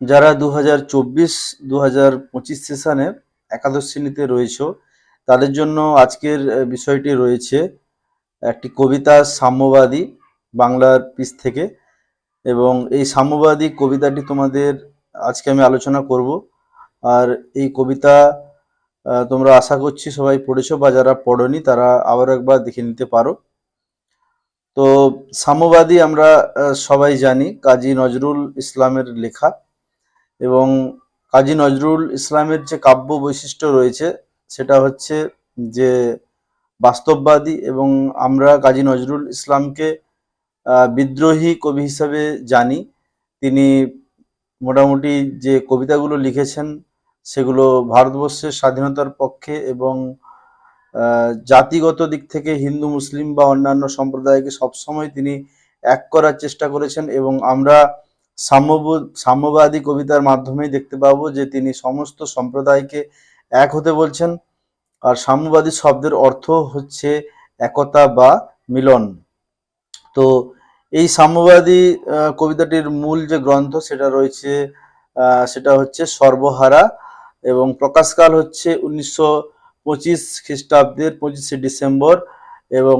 যারা দু হাজার চব্বিশ দু হাজার একাদশ শ্রেণীতে রয়েছে, তাদের জন্য আজকের বিষয়টি রয়েছে একটি কবিতা সাম্যবাদী বাংলার পিস থেকে এবং এই সাম্যবাদী কবিতাটি তোমাদের আজকে আমি আলোচনা করব। আর এই কবিতা তোমরা আশা করছি সবাই পড়েছো বা যারা পড়নি তারা আবার একবার দেখে নিতে পারো। তো সাম্যবাদী আমরা সবাই জানি কাজী নজরুল ইসলামের লেখা। এবং কাজী নজরুল ইসলামের যে কাব্য বৈশিষ্ট্য রয়েছে, সেটা হচ্ছে যে বাস্তববাদী এবং আমরা কাজী নজরুল ইসলামকে বিদ্রোহী কবি হিসাবে জানি। তিনি মোটামুটি যে কবিতাগুলো লিখেছেন, সেগুলো ভারতবর্ষের স্বাধীনতার পক্ষে এবং জাতিগত দিক থেকে হিন্দু, মুসলিম বা অন্যান্য সম্প্রদায়কে সবসময় তিনি এক করার চেষ্টা করেছেন এবং আমরা সাম্যবাদী কবিতার মাধ্যমেই দেখতে পাবো যে তিনি সমস্ত সম্প্রদায়কে এক হতে বলছেন। আর সাম্যবাদী শব্দের অর্থ হচ্ছে একতা বা মিলন। তো এই সাম্যবাদী কবিতাটির মূল যে গ্রন্থ সেটা রয়েছে সেটা হচ্ছে সর্বহারা এবং প্রকাশকাল হচ্ছে উনিশশো পঁচিশ খ্রিস্টাব্দের পঁচিশে ডিসেম্বর এবং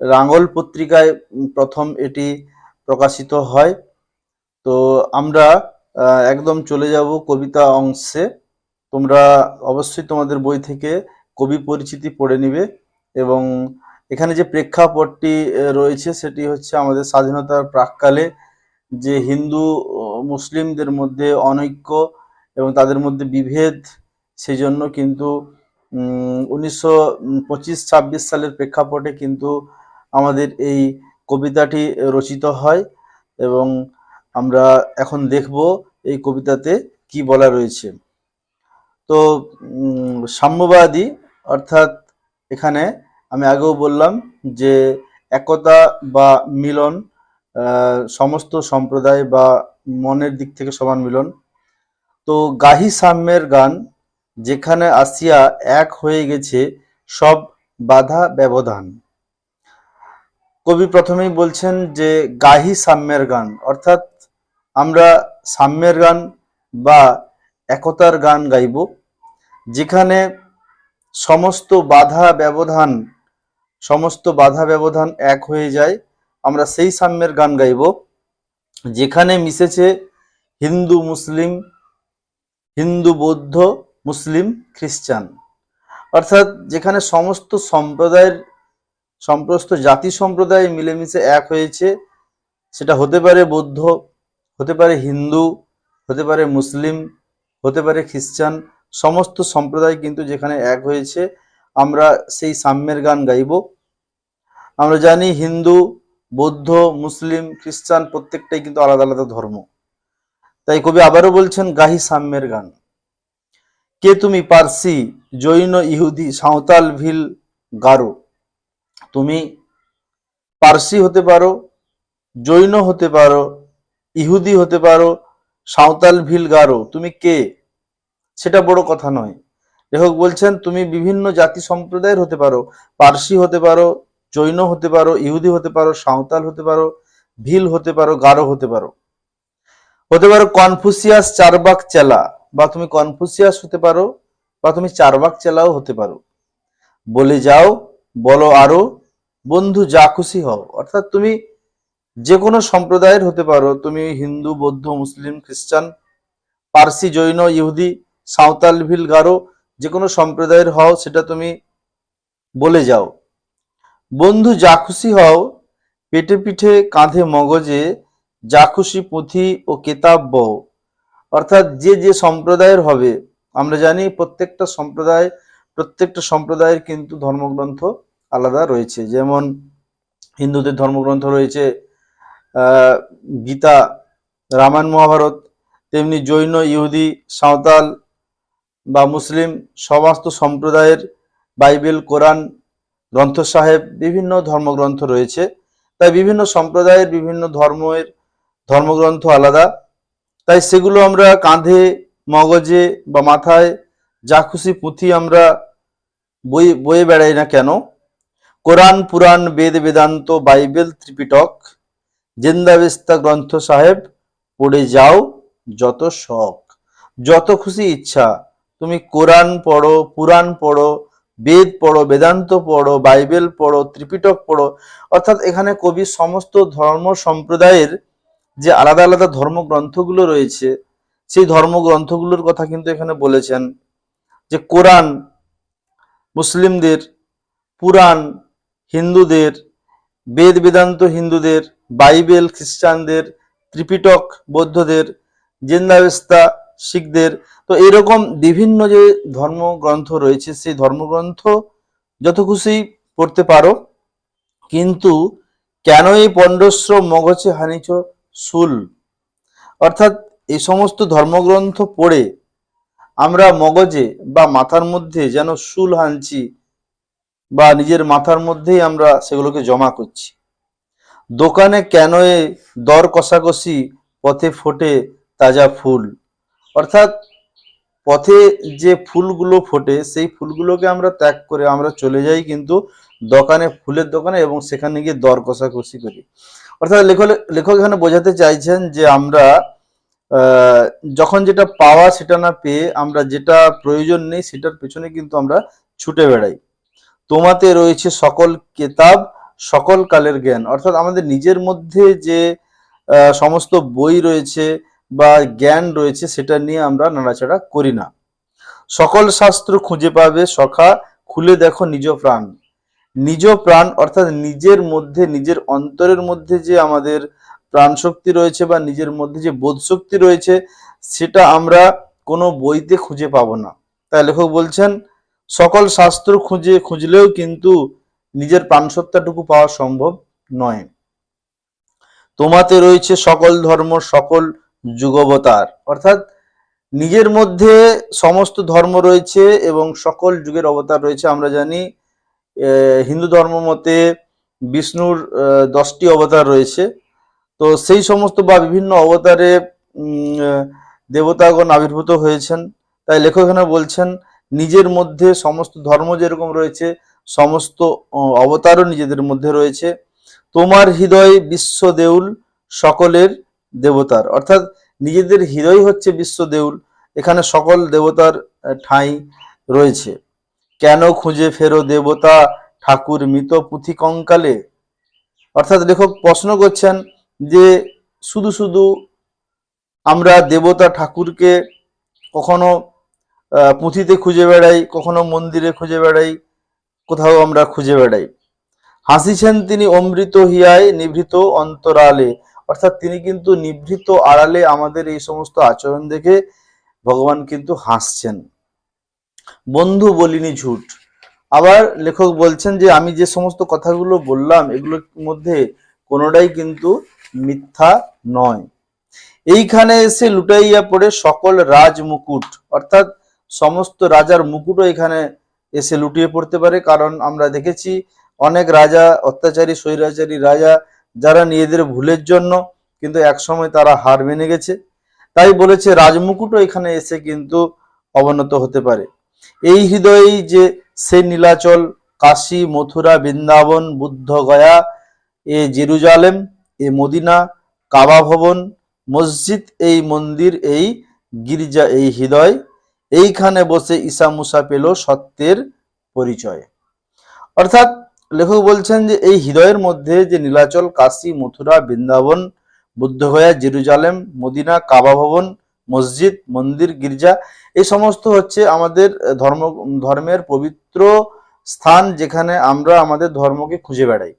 রাঙ্গল পত্রিকায় প্রথম এটি প্রকাশিত হয়। তো আমরা একদম চলে যাব কবিতা অংশে। তোমরা অবশ্যই তোমাদের বই থেকে কবি পরিচিতি পড়ে নিবে এবং এখানে যে প্রেক্ষাপটটি রয়েছে সেটি হচ্ছে আমাদের স্বাধীনতার প্রাককালে যে হিন্দু মুসলিমদের মধ্যে অনৈক্য এবং তাদের মধ্যে বিভেদ সেই জন্য কিন্তু উনিশশো পঁচিশ ছাব্বিশ সালের প্রেক্ষাপটে কিন্তু আমাদের এই কবিতাটি রচিত হয় এবং আমরা এখন দেখব এই কবিতাতে কি বলা রয়েছে। তো সাম্যবাদী অর্থাৎ এখানে আমি আগেও বললাম যে একতা বা মিলন সমস্ত সম্প্রদায় বা মনের দিক থেকে সমান মিলন। তো গাহি সাম্যের গান, যেখানে আসিয়া এক হয়ে গেছে সব বাধা ব্যবধান। কবি প্রথমেই বলছেন যে গাহি সাম্যের গান, অর্থাৎ আমরা সাম্যের গান বা একতার গান গাইব, যেখানে সমস্ত বাধা ব্যবধান, সমস্ত বাধা ব্যবধান এক হয়ে যায়, আমরা সেই সাম্যের গান গাইব, যেখানে মিশেছে হিন্দু, মুসলিম, হিন্দু, বৌদ্ধ, মুসলিম, খ্রিস্টান। অর্থাৎ যেখানে সমস্ত সম্প্রদায়ের, সমস্ত জাতি সম্প্রদায় মিলেমিশে এক হয়েছে, সেটা হতে পারে বৌদ্ধ হতে পারে হিন্দু, হতে পারে মুসলিম, হতে পারে খ্রিস্টান, সমস্ত সম্প্রদায় কিন্তু যেখানে এক হয়েছে, আমরা সেই সাম্যের গান গাইব। আমরা জানি হিন্দু, বৌদ্ধ, মুসলিম, খ্রিস্টান প্রত্যেকটাই কিন্তু আলাদা আলাদা ধর্ম। তাই কবি আবারও বলছেন, গাহি সাম্যের গান। কে তুমি পার্সি, জৈন, ইহুদি, সাঁওতাল, ভিল, গারো? তুমি পার্সি হতে পারো, জৈন হতে পারো ইহুদি হতে পারো, সাঁওতাল ভিল গারো, তুমি কে? সেটা বড় কথা নয়। লেখক বলছেন, তুমি বিভিন্ন জাতি সম্প্রদায়ের হতে পারো, পার্সি হতে পারো, জৈন হতে পারো, ইহুদি হতে পারো, সাঁওতাল হতে পারো, ভিল হতে পারো, গারো হতে পারো। হতে পারো কনফুসিয়াস চারবাক চেলা, বা তুমি কনফুসিয়াস হতে পারো, বা তুমি চারবাক চেলাও হতে পারো। বলে যাও, বলো আরও, বন্ধু যা খুশি হও। অর্থাৎ তুমি যে কোনো সম্প্রদায়ের হতে পারো। তুমি হিন্দু, বৌদ্ধ, মুসলিম, খ্রিস্টান, পার্সি, জৈন, ইহুদি সাঁওতাল ভিল গারো, যে কোনো সম্প্রদায়ের হও, সেটা তুমি বলে যাও। বন্ধু, যা খুশি হও, পেটে পিঠে কাঁধে মগজে যা খুশি পুঁথি ও কেতাব বও। অর্থাৎ যে যে সম্প্রদায়ের হবে, আমরা জানি প্রত্যেকটা সম্প্রদায়, প্রত্যেকটা সম্প্রদায়ের কিন্তু ধর্মগ্রন্থ আলাদা রয়েছে। যেমন হিন্দুদের ধর্মগ্রন্থ রয়েছে গীতা, রামায়ণ মহাভারত, তেমনি জৈন, ইহুদি, সাঁওতাল বা মুসলিম সমস্ত সম্প্রদায়ের বাইবেল, কোরআন গ্রন্থ সাহেব বিভিন্ন ধর্মগ্রন্থ রয়েছে। তাই বিভিন্ন সম্প্রদায়ের বিভিন্ন ধর্মের ধর্মগ্রন্থ আলাদা। তাই সেগুলো আমরা কাঁধে, মগজে বা মাথায় যা খুশি পুঁথি আমরা বই বয়ে বেড়াই না কেন? কোরআন, পুরাণ, বেদ, বেদান্ত, বাইবেল, ত্রিপিটক জেন্দাবেস্তা গ্রন্থ সাহেব, পড়ে যাও, যত শখ, যত খুশি ইচ্ছা, তুমি কোরআন পড়ো, পুরাণ পড়ো, বেদ পড়ো, বেদান্ত পড়ো, বাইবেল পড়ো, ত্রিপিটক পড়ো, অর্থাৎ এখানে কবি সমস্ত ধর্ম সম্প্রদায়ের যে আলাদা আলাদা ধর্মগ্রন্থগুলো রয়েছে, সেই ধর্মগ্রন্থগুলোর কথা কিন্তু এখানে বলেছেন। যে কোরআন, মুসলিমদের, পুরাণ, হিন্দুদের বেদ বেদান্ত হিন্দুদের, বাইবেল খ্রিস্টানদের, ত্রিপিটক বৌদ্ধদের, জেন্দাবেস্তা শিখদের, তো এরকম বিভিন্ন যে ধর্মগ্রন্থ রয়েছে, সেই ধর্মগ্রন্থ যত খুশি পড়তে পারো, কিন্তু কেন এই পণ্ডশ্র মগজে হানিছ শুল? অর্থাৎ এই সমস্ত ধর্মগ্রন্থ পড়ে আমরা মগজে বা মাথার মধ্যে যেন শুল হানছি বা নিজের মাথার মধ্যেই আমরা সেগুলোকে জমা করছি। দোকানে কেন দর কষাকষি পথে ফোটে তাজা ফুল? অর্থাৎ পথে যে ফুলগুলো ফোটে, সেই ফুলগুলোকে আমরা ত্যাগ করে আমরা চলে যাই কিন্তু দোকানে, ফুলের দোকানে এবং সেখানে গিয়ে দর কষাকষি করি। অর্থাৎ লেখক লেখক এখানে বোঝাতে চাইছেন যে আমরা যখন যেটা পাওয়া সেটা না পেয়ে আমরা যেটা প্রয়োজন নেই সেটার পেছনে কিন্তু আমরা ছুটে বেড়াই। তোমাতে রয়েছে সকল কেতাব, সকল কালের জ্ঞান। অর্থাৎ আমাদের নিজের মধ্যে যে সমস্ত বই রয়েছে বা জ্ঞান রয়েছে, সেটা নিয়ে আমরা নাড়াচাড়া করি না। সকল শাস্ত্র খুঁজে পাবে সখা, খুলে দেখো নিজ প্রাণ। নিজ প্রাণ, অর্থাৎ নিজের মধ্যে, নিজের অন্তরের মধ্যে যে আমাদের প্রাণ শক্তি রয়েছে বা নিজের মধ্যে যে বোধ শক্তি রয়েছে, সেটা আমরা কোনো বইতে খুঁজে পাবো না। তাই লেখক বলছেন সকল শাস্ত্র খুঁজে খুঁজলেও কিন্তু নিজের প্রাণসত্তাটুকু পাওয়া সম্ভব নয়। তোমাতে রয়েছে সকল ধর্ম, সকল যুগবতার। অর্থাৎ নিজের মধ্যে সমস্ত ধর্ম রয়েছে এবং সকল যুগের অবতার রয়েছে। আমরা জানি হিন্দু ধর্ম মতে বিষ্ণুর দশটি অবতার রয়েছে। তো সেই সমস্ত বা বিভিন্ন অবতারে দেবতাগণ আবির্ভূত হয়েছেন। তাই লেখক এখানে বলছেন নিজের মধ্যে সমস্ত ধর্ম যেরকম রয়েছে, সমস্ত অবতারও নিজেদের মধ্যে রয়েছে। তোমার হৃদয় বিশ্ব দেউল সকলের দেবতার। অর্থাৎ নিজেদের হৃদয় হচ্ছে বিশ্ব দেউল এখানে সকল দেবতার ঠাঁই রয়েছে। কেন খুঁজে ফেরো দেবতা ঠাকুর মৃত পুঁথি কঙ্কালে? অর্থাৎ লেখক প্রশ্ন করছেন যে শুধু শুধু আমরা দেবতা ঠাকুরকে কখনো পুঁথিতে খুঁজে বেড়াই, কখনো মন্দিরে খুঁজে বেড়াই, কোথাও আমরা খুঁজে বেড়াই। হাসিছেন তিনি অমৃত হিয়ায় নিভৃত অন্তরালে। অর্থাৎ তিনি কিন্তু নিভৃত আড়ালে আমাদের এই সমস্ত আচরণ দেখে ভগবান কিন্তু হাসছেন। বন্ধু বলিনি ঝুট। আবার লেখক বলছেন যে, আমি যে সমস্ত কথাগুলো বললাম, এগুলোর মধ্যে কোনোটাই কিন্তু মিথ্যা নয়। এইখানে এসে লুটাইয়া পড়ে সকল রাজ মুকুট অর্থাৎ সমস্ত রাজার মুকুটও এখানে এসে লুটিয়ে পড়তে পারে। কারণ আমরা দেখেছি অনেক রাজা, অত্যাচারী, স্বৈরাচারী রাজা যারা নিজেদের ভুলের জন্য কিন্তু একসময় তারা হার মেনে গেছে। তাই বলেছে, রাজমুকুটও এখানে এসে কিন্তু অবনত হতে পারে। এই হৃদয়েই যে সে নীলাচল, কাশী, মথুরা, বৃন্দাবন, বুদ্ধ গয়া, এ জেরুজালেম, এ মদিনা, কাবা ভবন, মসজিদ, এই মন্দির, এই গির্জা, এই হৃদয় এইখানে বসে ঈসা মুসা পেল সত্যের পরিচয়। অর্থাৎ লেখক বলছেন যে এই হৃদয়ের মধ্যে যে Nilachal Kashi Mathura Vrindavan Buddha Gaya Jerusalem Medina Kaaba ভবন মসজিদ মন্দির গির্জা এই সমস্ত হচ্ছে আমাদের ধর্ম ধর্মের পবিত্র স্থান যেখানে আমরা আমাদের ধর্মকে খুঁজে বেড়াই।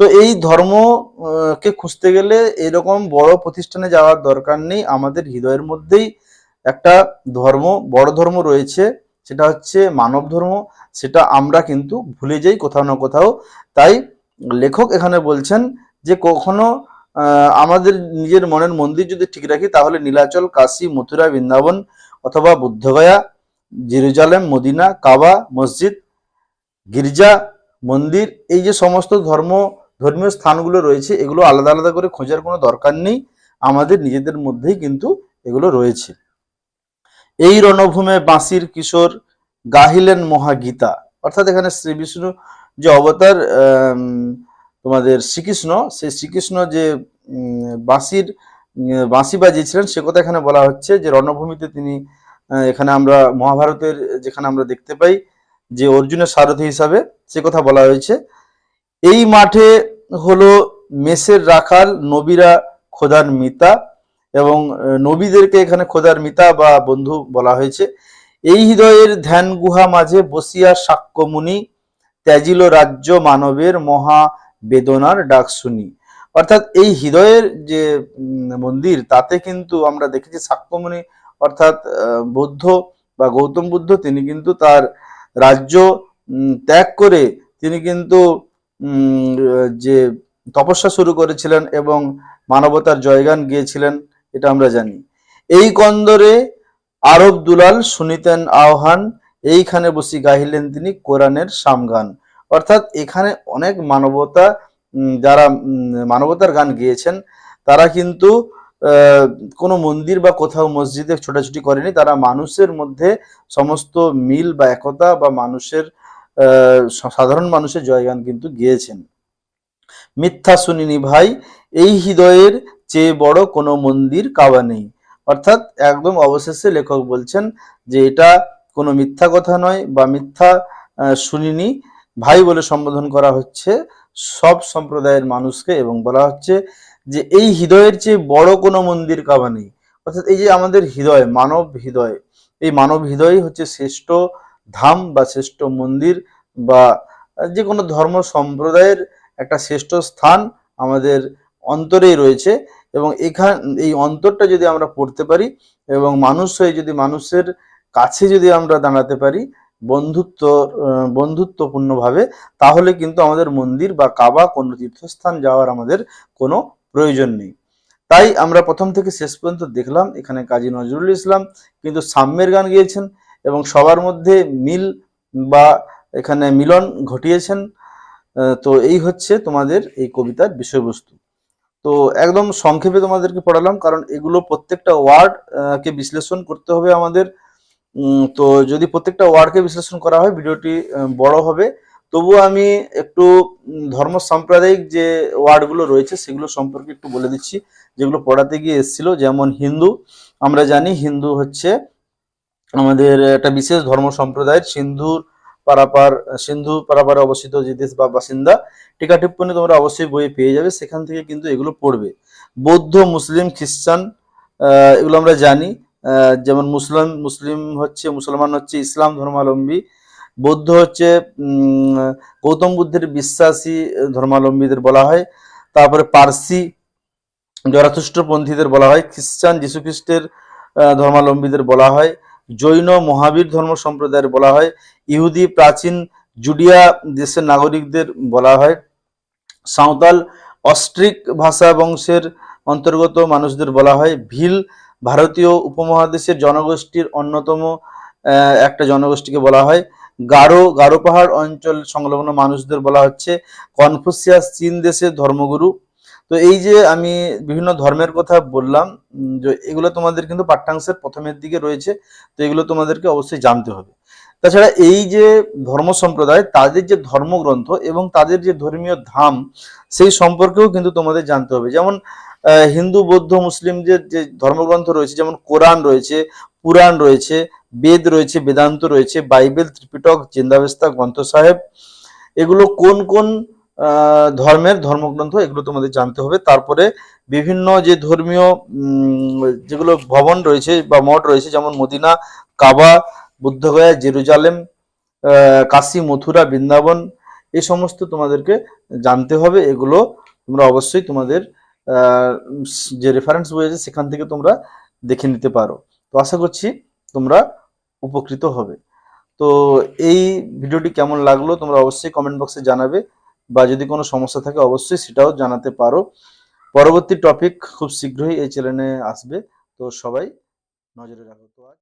তো এই ধর্ম আহ, কে খুঁজতে গেলে এরকম বড় প্রতিষ্ঠানে যাওয়ার দরকার নেই। আমাদের হৃদয়ের মধ্যেই একটা ধর্ম, বড় ধর্ম রয়েছে, সেটা হচ্ছে মানব ধর্ম, সেটা আমরা কিন্তু ভুলে যাই কোথাও না কোথাও। তাই লেখক এখানে বলছেন যে কখনো আমাদের নিজের মনের মন্দির যদি ঠিক রাখি, তাহলে নীলাচল, কাশী, মথুরা, বৃন্দাবন অথবা বুদ্ধগয়া, জেরুজালেম, মদিনা, কাবা, মসজিদ, গির্জা, মন্দির, এই যে সমস্ত ধর্ম, ধর্মীয় স্থানগুলো রয়েছে, এগুলো আলাদা আলাদা করে খোঁজার কোনো দরকার নেই। আমাদের নিজেদের মধ্যেই কিন্তু এগুলো রয়েছে। এই রণভূমে বাঁশির কিশোর গাহিলেন মহাগীতা। অর্থাৎ এখানে শ্রী বিষ্ণু যে অবতার তোমাদের শ্রীকৃষ্ণ, সেই শ্রীকৃষ্ণ যে বাঁশির বাঁশি বাজিয়েছিলেন, সে কথা এখানে বলা হচ্ছে যে রণভূমিতে তিনি এখানে আমরা মহাভারতের যেখানে আমরা দেখতে পাই যে অর্জুনের সারথী হিসাবে সে কথা বলা হয়েছে। এই মাঠে হলো মেসের রাখাল, নবীরা খোদার মিতা এবং নবীদেরকে এখানে খোদার মিতা বা বন্ধু বলা হয়েছে। এই হৃদয়ের ধ্যান গুহা মাঝে বসিয়া সাক্ষ্যমুনি ত্যাজিল রাজ্য মানবের মহা বেদনার ডাক শুনি। অর্থাৎ এই হৃদয়ের যে মন্দির, তাতে কিন্তু আমরা দেখেছি সাক্ষ্যমুনি অর্থাৎ বৌদ্ধ বা গৌতম বুদ্ধ, তিনি কিন্তু তার রাজ্য ত্যাগ করে তিনি কিন্তু যে, তপস্যা শুরু করেছিলেন এবং মানবতার জয়গান গিয়েছিলেন। এটা আমরা জানি। এই কন্দরে আরব দুলাল শুনিতেন আহ্বান, এইখানে বসি গাহিলেন তিনি কোরআনের সামগান। অর্থাৎ এখানে অনেক মানবতা যারা মানবতার গান গিয়েছেন, তারা কিন্তু কোনো মন্দির বা কোথাও মসজিদে ছোটাছুটি করেনি। তারা মানুষের মধ্যে সমস্ত মিল বা একতা বা মানুষের সাধারণ মানুষের জয়গান কিন্তু গিয়েছেন। মিথ্যা শুনিনি ভাই এই হৃদয়ের চেয়ে বড় কোনো মন্দির কাবা নেই। অর্থাৎ একদম অবশেষে লেখক বলছেন যে এটা কোনো মিথ্যা কথা নয় বা মিথ্যা শুনিনি। ভাই বলে সম্বোধন করা হচ্ছে সব সম্প্রদায়ের মানুষকে এবং বলা হচ্ছে যে এই হৃদয়ের চেয়ে বড় কোনো মন্দির কাবা নেই। অর্থাৎ এই যে আমাদের হৃদয়, মানব হৃদয়, এই মানব হৃদয় হচ্ছে শ্রেষ্ঠ ধাম বা শ্রেষ্ঠ মন্দির বা যে কোনো ধর্ম সম্প্রদায়ের একটা শ্রেষ্ঠ স্থান আমাদের অন্তরেই রয়েছে এবং এখান, এই অন্তরটা যদি আমরা পড়তে পারি এবং মানুষ হয়ে যদি মানুষের কাছে যদি আমরা দাঁড়াতে পারি বন্ধুত্ব বন্ধুত্বপূর্ণভাবে, তাহলে কিন্তু আমাদের মন্দির বা কাবা, কোনো তীর্থস্থান যাওয়ার আমাদের কোনো প্রয়োজন নেই। তাই আমরা প্রথম থেকে শেষ পর্যন্ত দেখলাম, এখানে কাজী নজরুল ইসলাম কিন্তু সাম্যের গান গিয়েছেন এবং সবার মধ্যে মিল বা এখানে মিলন ঘটিয়েছেন। তো এই হচ্ছে তোমাদের এই কবিতার বিষয়বস্তু। তো একদম সংক্ষেপে তোমাদেরকে পড়ালাম, কারণ এগুলো প্রত্যেকটা ওয়ার্ড কে বিশ্লেষণ করতে হবে আমাদের। তো যদি প্রত্যেকটা ওয়ার্ডকে বিশ্লেষণ করা হয়, ভিডিওটি বড় হবে। তবুও আমি একটু ধর্ম সাম্প্রদায়িক যে ওয়ার্ডগুলো রয়েছে, সেগুলো সম্পর্কে একটু বলে দিচ্ছি, যেগুলো পড়াতে গিয়ে এসেছিল। যেমন হিন্দু, আমরা জানি হিন্দু হচ্ছে আমাদের একটা বিশেষ ধর্ম সম্প্রদায়ের সিন্ধুর পারাপার সিন্ধু পারাপারে অবস্থিত যে দেশ বা বাসিন্দা টিকা টিপ্পণী তোমরা অবশ্যই বইয়ে পেয়ে যাবে সেখান থেকে কিন্তু এগুলো পড়বে। বৌদ্ধ মুসলিম খ্রিস্টান এগুলো আমরা জানি যেমন মুসলিম মুসলিম হচ্ছে মুসলমান হচ্ছে ইসলাম ধর্মাবলম্বী বৌদ্ধ হচ্ছে গৌতম বুদ্ধের বিশ্বাসী ধর্মাবলম্বীদের বলা হয় তারপরে পার্সি জরাথুষ্ট্রপন্থীদের বলা হয় খ্রিস্টান যীশু খ্রিস্টের আহ, ধর্মাবলম্বীদের বলা হয় জৈন মহাবীর ধর্ম সম্প্রদায়ের বলা হয়। ইহুদি প্রাচীন জুডিয়া দেশের নাগরিকদের বলা হয়। সাঁওতাল অস্ট্রিক ভাষা বংশের অন্তর্গত মানুষদের বলা হয়। ভিল ভারতীয় উপমহাদেশের জনগোষ্ঠীর অন্যতম একটা জনগোষ্ঠীকে বলা হয়। গারো গারো পাহাড় অঞ্চল সংলগ্ন মানুষদের বলা হচ্ছে। কনফুসিয়াস চীন দেশের ধর্মগুরু। তো এই যে আমি বিভিন্ন ধর্মের কথা বললাম যে এগুলো তোমাদের কিন্তু পাঠ্যাংশের প্রথমের দিকে রয়েছে, তো এগুলো তোমাদেরকে অবশ্যই জানতে হবে। তাছাড়া এই যে ধর্ম সম্প্রদায়, তাদের যে ধর্মগ্রন্থ এবং তাদের যে ধর্মীয় ধাম, সেই সম্পর্কেও কিন্তু তোমাদের জানতে হবে। যেমন হিন্দু, বৌদ্ধ মুসলিমদের যে ধর্মগ্রন্থ রয়েছে, যেমন কোরআন রয়েছে, পুরাণ রয়েছে, বেদ রয়েছে, বেদান্ত রয়েছে, বাইবেল, ত্রিপিটক, জিন্দাবেস্তা গ্রন্থ সাহেব এগুলো কোন কোন ধর্মের ধর্মগ্রন্থ, এগুলো তোমাদের জানতে হবে। তারপরে বিভিন্ন যে ধর্মীয় যেগুলো ভবন রয়েছে বা মঠ রয়েছে, যেমন Medina, Kaaba, Buddha Gaya, Jerusalem Kashi, Mathura, Vrindavan এই সমস্ত তোমাদেরকে জানতে হবে। এগুলো তোমরা অবশ্যই তোমাদের যে রেফারেন্স বই আছে সেখান থেকে তোমরা দেখে নিতে পারো। তো আশা করছি তোমরা উপকৃত হবে। তো এই ভিডিওটি কেমন লাগল, তোমরা অবশ্যই কমেন্ট বক্সে জানাবে। বা যদি কোনো সমস্যা থাকে, অবশ্যই সেটাও জানাতে পারো। পরবর্তী টপিক খুব শীঘ্রই এই চ্যানেলে আসবে। তো সবাই নজরে রাখো। তো আজ